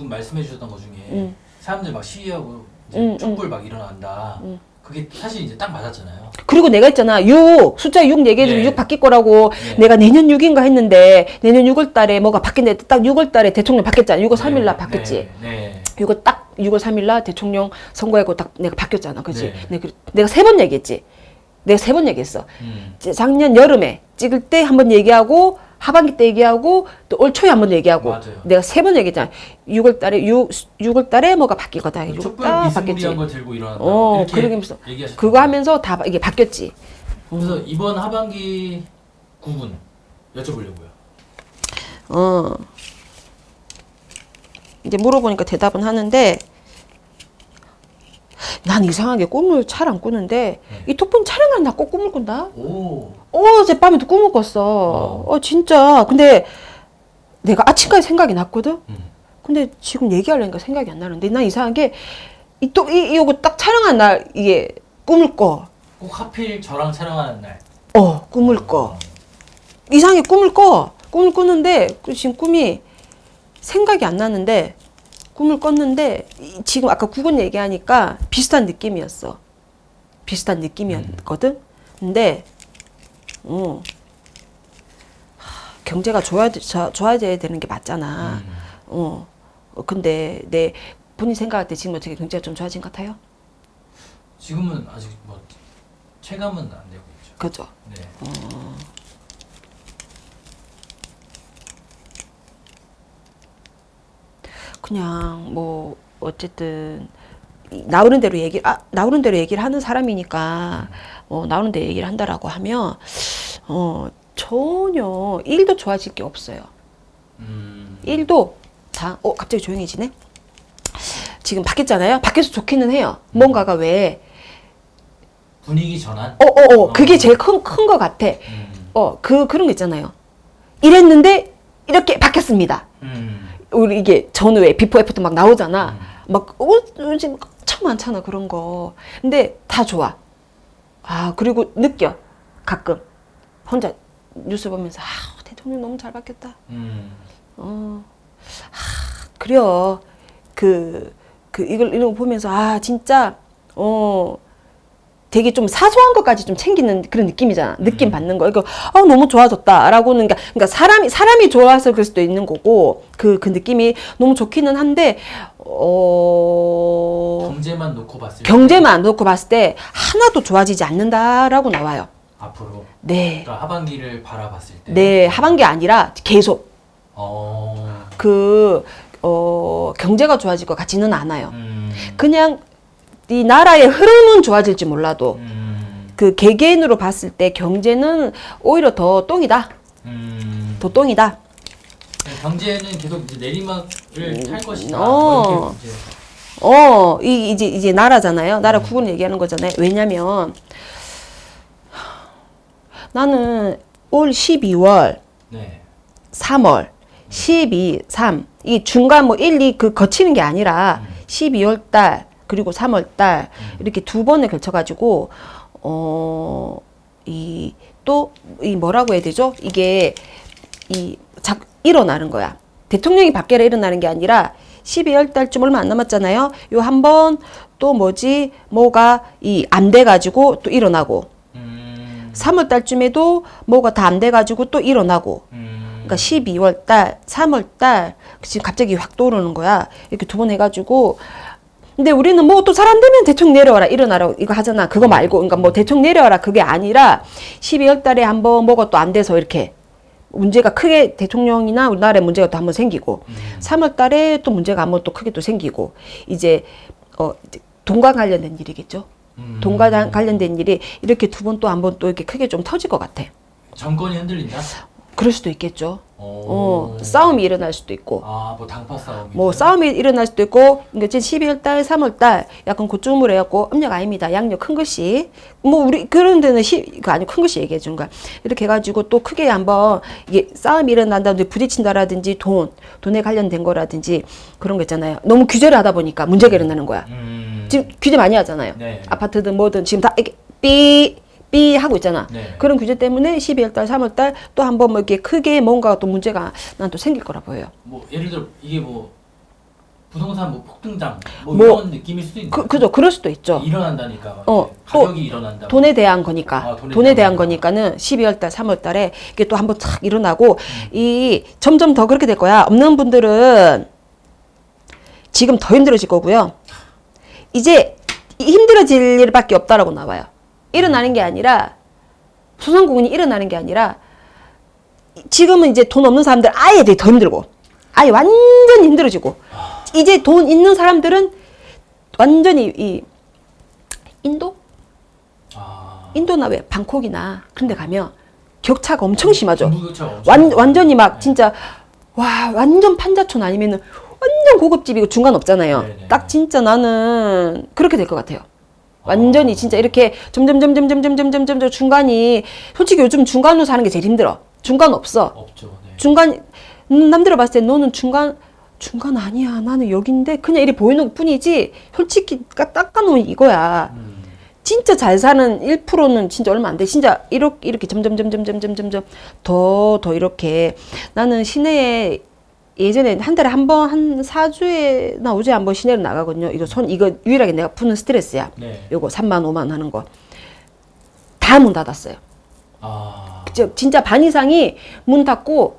두분 말씀해 주셨던 것 중에 음. 사람들 막 시위하고 이제 음, 촛불 막 일어난다. 음. 그게 사실 이제 딱 맞았잖아요. 그리고 내가 있잖아. 6, 숫자 6 얘기해주면 네. 6 바뀔 거라고 네. 내가 내년 6인가 했는데 내년 6월 달에 뭐가 바뀐데 딱 6월 달에 대통령 바뀌었잖아. 6월 3일 날 네, 바뀌었지. 네. 네. 이거 딱 6월 3일 날 대통령 선거하고 딱 내가 바뀌었잖아. 그지? 네. 내가, 그- 내가 세 번 얘기했지. 내가 세 번 얘기했어. 음. 작년 여름에 찍을 때 한 번 얘기하고 하반기 때 얘기하고 또 올 초에 한 번 얘기하고 맞아요. 내가 세 번 얘기했잖아. 6월 달에 6, 6월 달에 뭐가 바뀔 거다. 6월 촛불 달 미스무리한 바뀌었지. 걸 들고 일어난다. 어, 이렇게 그러면서 얘기하셨 그거 하면서 다 바- 이게 바뀌었지. 그래서 이번 하반기 구분 여쭤보려고요. 어. 이제 물어보니까 대답은 하는데 난 이상하게 꿈을 잘 안 꾸는데 네. 이 톡분 촬영할 날꼭 꿈을 꾼다. 오. 어젯밤에도 꿈을 꿨어. 어 진짜. 근데 내가 아침까지 생각이 났거든. 음. 근데 지금 얘기하려니까 생각이 안 나는데 난 이상하게 이 또이 이거 딱 촬영한 날 이게 꿈을 꿔. 꼭 하필 저랑 촬영하는 날. 어 꿈을 꿔. 이상하게 꿈을 꿔. 꿈을 꾸는데 그 지금 꿈이 생각이 안 나는데 꿈을 꿨는데 이- 지금 아까 구근 얘기하니까 비슷한 느낌이었어. 비슷한 느낌이었거든. 근데 어, 하, 경제가 좋아 좋아져야 되는 게 맞잖아. 음. 어. 어, 근데 내 본인 생각할 때 지금 어떻게 경제가 좀 좋아진 것 같아요? 지금은 아직 뭐 체감은 안 되고 있죠. 그죠? 네. 그냥 뭐 어쨌든 이- 나오는 대로 얘기 아 나오는 대로 얘기를 하는 사람이니까 어 나오는 대로 얘기를 한다라고 하면 어 전혀 일도 좋아질 게 없어요. 음. 일도 다 어 갑자기 조용해지네. 지금 바뀌었잖아요. 바뀌어서 좋기는 해요. 뭔가가 왜 분위기 전환. 어 어 어 그게 제일 큰큰거 같아. 음. 어 그 그런 거 있잖아요. 이랬는데 이렇게 바뀌었습니다. 음. 우리 이게 전후에 비포 애프터 막 나오잖아. 음. 막 어, 요즘 참 많잖아 그런 거. 근데 다 좋아. 아 그리고 느껴 가끔 혼자 뉴스 보면서 아 대통령 너무 잘 바뀌었다. 음. 어, 아 그래요. 그, 그 이걸 이런 거 보면서 아 진짜 어 되게 좀 사소한 것까지 좀 챙기는 그런 느낌이잖아. 느낌 음. 받는 거. 이거 아 너무 좋아졌다라고는 그러니까, 그러니까 사람이 사람이 좋아서 그럴 수도 있는 거고 그그 느낌이 너무 좋기는 한데 어 경제만 놓고 봤을 때 경제만 놓고 봤을 때 하나도 좋아지지 않는다라고 나와요. 앞으로 네. 그러니까 하반기를 바라봤을 때 네, 하반기 아니라 계속 어. 그, 어, 경제가 좋아질 것 같지는 않아요. 음. 그냥 이 나라의 흐름은 좋아질지 몰라도 음. 그 개개인으로 봤을 때 경제는 오히려 더 똥이다. 음. 더 똥이다. 경제는 계속 이제 내리막을 탈 것이다. 어. 뭐 이렇게 이제 어, 이, 이제, 이제 나라잖아요. 나라 구분 얘기하는 거잖아요. 왜냐면 나는 올 12월, 네. 3월, 12, 3, 이 중간 뭐 1, 2 그 거치는 게 아니라 12월 달, 그리고 3월 달, 이렇게 두 번에 걸쳐 가지고, 어, 이, 또, 이 뭐라고 해야 되죠? 이게, 이, 자, 일어나는 거야. 대통령이 바뀌라 일어나는 게 아니라 12월 달쯤 얼마 안 남았잖아요. 요 한 번 또 뭐지, 뭐가 이 안 돼 가지고 또 일어나고, 음. 3월 달쯤에도 뭐가 다 안 돼 가지고 또 일어나고, 음. 그러니까 12월 달, 3월 달 지금 갑자기 확 떠오르는 거야. 이렇게 두 번 해가지고. 근데 우리는 뭐또잘안 되면 대충 내려와라 일어나라 이거 하잖아. 그거 말고 그러니까 뭐 대충 내려와라 그게 아니라 12월 달에 한번 뭐가 또 안 돼서 이렇게 문제가 크게 대통령이나 우리나라에 문제가 또 한번 생기고 음. 3월 달에 또 문제가 한번 또 크게 또 생기고 이제 어 이제 돈과 관련된 일이겠죠. 음. 돈과 다- 관련된 일이 이렇게 두 번 또 한 번 또 이렇게 크게 좀 터질 것 같아. 정권이 흔들린다. 그럴 수도 있겠죠. 어. 어, 싸움이 일어날 수도 있고, 아, 뭐 당파 싸움. 뭐 싸움이 일어날 수도 있고, 그러니까 지금 12월 달, 3월 달 약간 고점으로 해갖고 음력 아닙니다. 양력 큰 글씨. 뭐 우리 그런 데는 시, 그 아니 큰 글씨 얘기해 준 거야. 이렇게 해가지고 또 크게 한번 이게 싸움이 일어난다든지 부딪힌다라든지 돈, 돈에 관련된 거라든지 그런 거 있잖아요. 너무 규제를 하다 보니까 문제가 일어나는 거야. 음. 지금 규제 많이 하잖아요. 네. 아파트든 뭐든 지금 다 이게 삐, 삐 하고 있잖아. 네. 그런 규제 때문에 12월 달, 3월 달 또 한 번 뭐 이렇게 크게 뭔가 또 문제가 난 또 생길 거라 보여요. 뭐 예를 들어 이게 뭐 부동산 뭐 폭등장 뭐, 뭐, 이런 느낌일 수도 있는 그, 그죠. 그럴 수도 있죠. 일어난다니까 어, 가격이 일어난다 돈에 대한 거니까 아, 돈에 돈에, 대한 대한 거니까. 거니까는 12월 달, 3월 달에 이게 또 한번 착 일어나고 이 점점 더 그렇게 될 거야. 없는 분들은 지금 더 힘들어질 거고요. 이제 힘들어질 일밖에 없다라고 나와요. 일어나는 게 아니라 소상공인이 일어나는 게 아니라 지금은 이제 돈 없는 사람들 아예 더 힘들고 아예 완전히 힘들어지고 이제 돈 있는 사람들은 완전히 이 인도 아, 인도나 왜 방콕이나 그런 데 가면 격차가 엄청 심하죠. 엄청 완, 완전히 막 네. 진짜 와 완전 판자촌 아니면은 완전 고급집이고 중간 없잖아요. 네네. 딱 진짜 나는 그렇게 될 것 같아요. 완전히 진짜 이렇게 점점 점점 점점 점점 점점 중간이 솔직히 요즘 중간으로 사는 게 제일 힘들어. 중간 없어. 없죠 네. 중간 음, 남들을 봤을 때 너는 중간 중간 아니야. 나는 여긴데 그냥 이리 보이는 것 뿐이지. 솔직히 딱 닦아놓으면 이거야. 음, 진짜 잘 사는 1%는 진짜 얼마 안 돼. 진짜 이렇게 이렇게 점점 점점 점점 점점 더더 이렇게 나는 시내에 예전에 한 달에 한 번한 4주에 나 5주에 한 번 시내로 나가거든요. 이거 손 이거 유일하게 내가 푸는 스트레스야. 네. 요거 3만 5만 하는 거. 다 문 닫았어요. 아, 저 진짜 반 이상이 문 닫고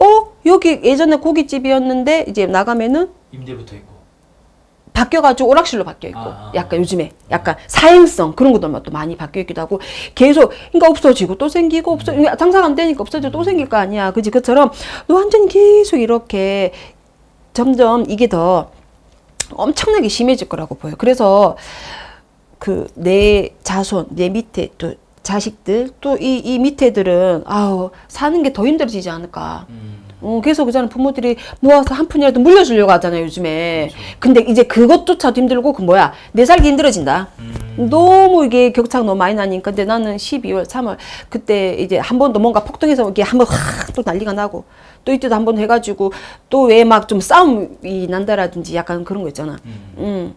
어 여기 예전에 고깃집이었는데 이제 나가면은 임대부터 있고 바뀌어가지고 오락실로 바뀌어 있고 아, 아. 약간 요즘에 약간 사행성 그런 것들만 또 많이 바뀌어 있기도 하고 계속 그러니까 없어지고 또 생기고 없어 음. 그러니까 장사가 안 되니까 없어지고 또 생길 거 아니야. 그지? 그처럼 완전히 계속 이렇게 점점 이게 더 엄청나게 심해질 거라고 보여 그래서 그 내 자손 내 밑에 또 자식들 또 이 이 밑에들은 아우 사는 게 더 힘들어지지 않을까. 음, 어, 그래서 그잖아 부모들이 모아서 한 푼이라도 물려주려고 하잖아요 요즘에. 그렇죠. 근데 이제 그것조차도 힘들고 그 뭐야 내 살기 힘들어진다. 음, 너무 이게 격차가 너무 많이 나니까 근데 나는 12월 3월 그때 이제 한 번 더 뭔가 폭등해서 이게 한 번 확 또 난리가 나고 또 이때도 한 번 해가지고 또 왜 막 좀 싸움이 난다라든지 약간 그런 거 있잖아. 음, 음.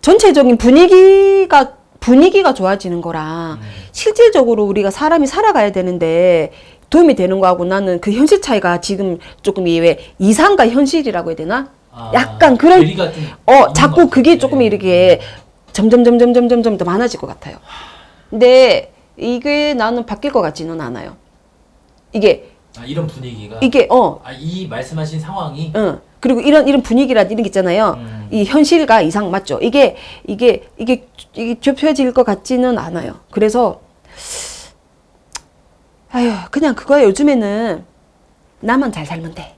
전체적인 분위기가 분위기가 좋아지는 거랑 음. 실질적으로 우리가 사람이 살아가야 되는데 도움이 되는 거하고 나는 그 현실 차이가 지금 조금 이왜 이상과 현실이라고 해야 되나? 아, 약간 그런- 어것 자꾸. 그게 네. 조금 이렇게 점점 점점 점점 점더 많아질 것 같아요. 근데 이게 나는 바뀔 것 같지는 않아요. 이게 아, 이런 분위기가 이게 어 아, 이 말씀하신 상황이 응. 그리고 이런 이런 분위기라 이런 게 있잖아요. 음. 이 현실과 이상 맞죠? 이게 이게 이게 이게 좁혀질 것 같지는 않아요. 그래서 아유 그냥 그거야 요즘에는. 나만 잘 살면 돼.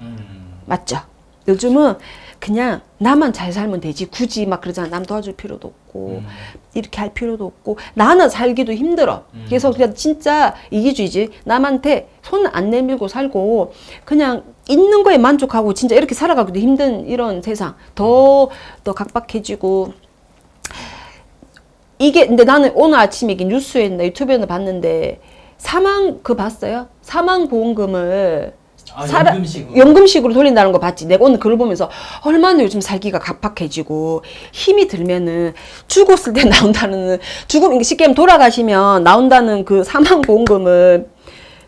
음, 맞죠? 요즘은 그냥 나만 잘 살면 되지. 굳이 막 그러잖아. 남 도와줄 필요도 없고 음. 이렇게 할 필요도 없고. 나는 살기도 힘들어. 음. 그래서 그냥 진짜 이기주의지. 남한테 손 안 내밀고 살고 그냥 있는 거에 만족하고 진짜 이렇게 살아가기도 힘든 이런 세상. 더 더 각박해지고. 이게 근데 나는 오늘 아침에 이게 뉴스에 유튜브에 봤는데 사망 그 봤어요 사망 보험금을 아, 살아- 연금식으로 연금식으로 돌린다는 거 봤지. 내가 오늘 글을 보면서 얼마나 요즘 살기가 각박해지고 힘이 들면은 죽었을 때 나온다는 죽음 쉽게 하면 돌아가시면 나온다는 그 사망 보험금은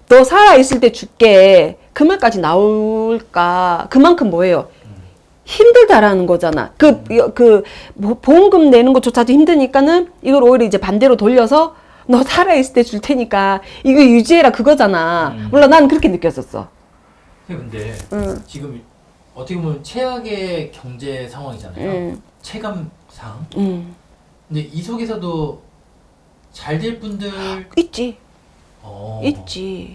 너 살아 있을 때 죽게 그 말까지 나올까? 그만큼 뭐예요? 힘들다라는 거잖아. 그, 그, 뭐 보험금 내는 것조차도 힘드니까는 이걸 오히려 이제 반대로 돌려서 너 살아있을 때 줄 테니까 이거 유지해라 그거잖아. 음. 물론 난 그렇게 느꼈었어. 근데 응. 지금 어떻게 보면 최악의 경제 상황이잖아요. 응. 체감상. 음. 근데 이 속에서도 잘 될 분들 있지, 어, 있지.